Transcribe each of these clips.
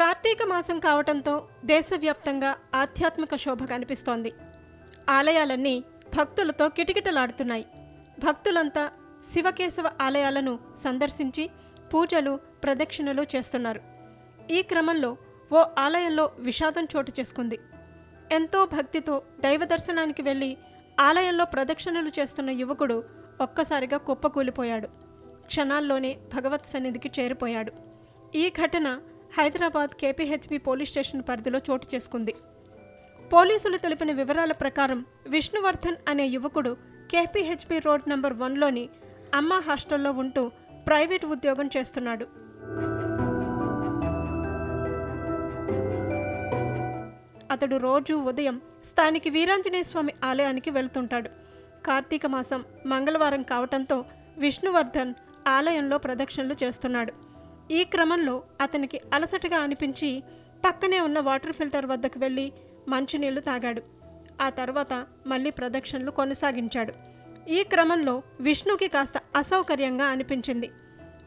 కార్తీక మాసం కావటంతో దేశవ్యాప్తంగా ఆధ్యాత్మిక శోభ కనిపిస్తోంది. ఆలయాలన్నీ భక్తులతో కిటకిటలాడుతున్నాయి. భక్తులంతా శివకేశవ ఆలయాలను సందర్శించి పూజలు ప్రదక్షిణలు చేస్తున్నారు. ఈ క్రమంలో ఓ ఆలయంలో విషాదం చోటు చేసుకుంది. ఎంతో భక్తితో దైవ దర్శనానికి వెళ్ళి ఆలయంలో ప్రదక్షిణలు చేస్తున్న యువకుడు ఒక్కసారిగా కుప్పకూలిపోయాడు. క్షణాల్లోనే భగవత్ సన్నిధికి చేరిపోయాడు. ఈ ఘటన హైదరాబాద్ కేపీహెచ్బి పోలీస్ స్టేషన్ పరిధిలో చోటు చేసుకుంది. పోలీసులు తెలిపిన వివరాల ప్రకారం విష్ణువర్ధన్ అనే యువకుడు కేపీహెచ్బి రోడ్ నంబర్ వన్లోని అమ్మ హాస్టల్లో ఉంటూ ప్రైవేట్ ఉద్యోగం చేస్తున్నాడు. అతడు రోజు ఉదయం స్థానిక వీరాంజనేయ స్వామి ఆలయానికి వెళ్తుంటాడు. కార్తీక మాసం మంగళవారం కావటంతో విష్ణువర్ధన్ ఆలయంలో ప్రదక్షిణలు చేస్తున్నాడు. ఈ క్రమంలో అతనికి అలసటగా అనిపించి పక్కనే ఉన్న వాటర్ ఫిల్టర్ వద్దకు వెళ్ళి మంచినీళ్ళు తాగాడు. ఆ తర్వాత మళ్ళీ ప్రదక్షిణలు కొనసాగించాడు. ఈ క్రమంలో విష్ణుకి కాస్త అసౌకర్యంగా అనిపించింది.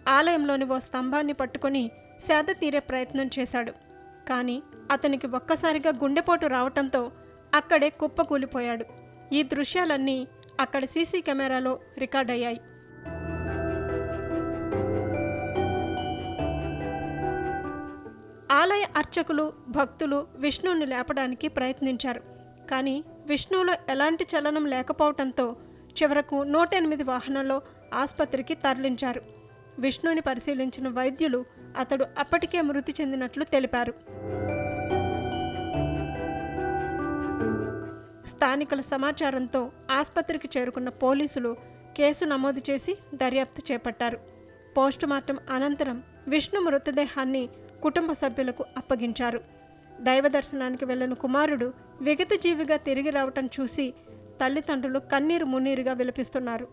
ఆలయంలోని ఓ స్తంభాన్ని పట్టుకొని సేద తీరే ప్రయత్నం చేశాడు. కానీ అతనికి ఒక్కసారిగా గుండెపోటు రావటంతో అక్కడే కుప్పకూలిపోయాడు. ఈ దృశ్యాలన్నీ అక్కడ సీసీ కెమెరాలో రికార్డయ్యాయి. ఆలయ అర్చకులు భక్తులు విష్ణువుని లేపడానికి ప్రయత్నించారు. కానీ విష్ణువులో ఎలాంటి చలనం లేకపోవడంతో చివరకు నూట ఎనిమిది వాహనంలో ఆసుపత్రికి తరలించారు. విష్ణుని పరిశీలించిన వైద్యులు అతడు అప్పటికే మృతి చెందినట్లు తెలిపారు. స్థానికుల సమాచారంతో ఆసుపత్రికి చేరుకున్న పోలీసులు కేసు నమోదు చేసి దర్యాప్తు చేపట్టారు. పోస్టుమార్టం అనంతరం విష్ణు మృతదేహాన్ని కుటుంబ సభ్యులకు అప్పగించారు. దైవ దర్శనానికి వెళ్ళిన కుమారుడు విగత జీవిగా తిరిగి రావటం చూసి తల్లిదండ్రులు కన్నీరు మున్నీరుగా విలపిస్తున్నారు.